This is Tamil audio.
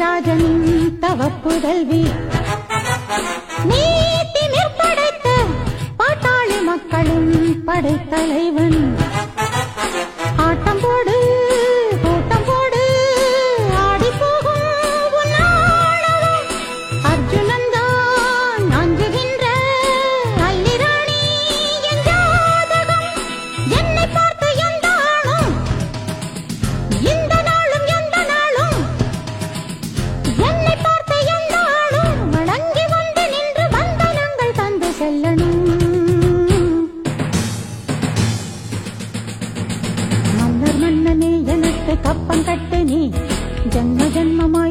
ராஜனின் தவப்புதல்வி நீத்தி நிற்படைத்த பாட்டாளி மக்களின் படைத்தலைவன். ஆட்டம் போடு கூட்டம் போடு ஆடி போகும் அர்ஜுனன் தான் அஞ்சுகின்ற அல்லிராணி என் ஜாதகம். என்னை பார்த்து எந்த செல்லணும். மன்னர் மன்னனே எனக்கு கப்பம் கட்டு நீ. ஜன்ம ஜன்மமாய்